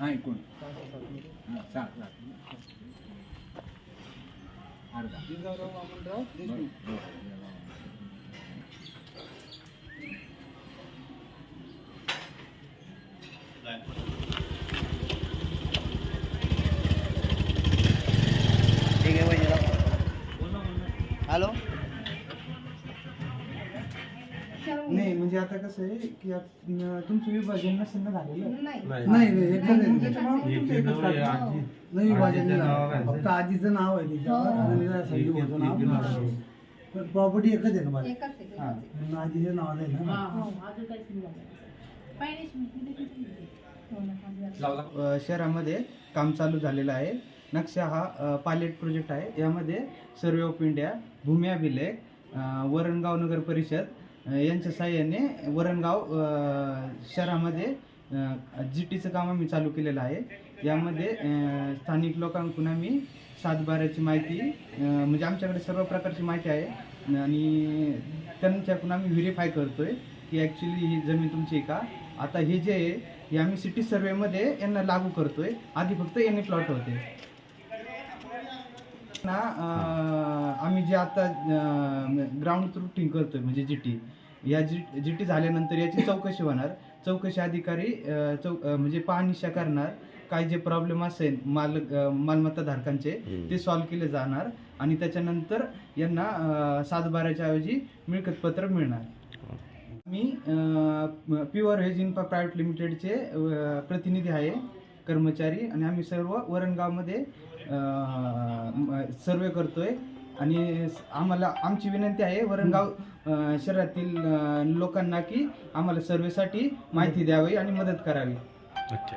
हा एकूण सात सात अर्धा देशमुख नाही म्हणजे आता कसं आहे की आप- न- तुमचं विभाजन नसेल ना झालेलं. नाही. नाही. नाही एकच आहे. त्याच्यामुळे तुमचं एकच काढलं. नाही विभाजन नाही झालं. फक्त आजीचं नाव आहे तिच्यावर आणि तिचं संजीव भाऊचं नाव नाही. पण प्रॉपर्टी एकच आहे ना माझी? एकच आहे, एकच हा. आहे. म्हणून आजीच्या नावाला आहे ना? अ, शहरामध्ये काम चालू झालेलं आहे. नक्षा हा अ, पायलट प्रोजेक्ट आहे. यामध्ये सर्वे ऑफ इंडिया भूमी अभिलेख अ, वरणगाव नगर परिषद यांच्या साह्याने वरणगाव शहरामध्ये जी टीचं काम आम्ही चालू केलेलं आहे. यामध्ये स्थानिक लोकांकडून आम्ही सातबाऱ्याची माहिती म्हणजे आमच्याकडे सर्व प्रकारची माहिती आहे. आणि त्यांच्याकडून आम्ही व्हेरीफाय करतो आहे की ॲक्च्युली ही जमीन तुमची आहे का? आता हे जे आहे हे आम्ही सिटी सर्वेमध्ये यांना लागू करतो आहे आधी फक्त यांनी प्लॉट होते. ना आम्ही जे आता ग्राउंड रूटिंग करतोय म्हणजे जी टी या जी जी टी झाल्यानंतर याची चौकशी होणार. चौकशी अधिकारी चौ म्हणजे पाहणीशा करणार. काय जे प्रॉब्लेम असेल माल मालमत्ता धारकांचे ते सॉल्व्ह केले जाणार. आणि त्याच्यानंतर यांना अं, सातबाऱ्याच्या ऐवजी मिळकत पत्र मिळणार. मी प्युअर व्हेज इन्फा प्रायव्हेट लिमिटेडचे प्रतिनिधी आहे. कर्मचारी आणि आम्ही सर्व वरणगावमध्ये सर्वे करतोय. आणि आम्हाला आमची विनंती आहे वरणगाव शहरातील लोकांना की आम्हाला सर्वेसाठी माहिती द्यावी आणि मदत करावी. अच्छा.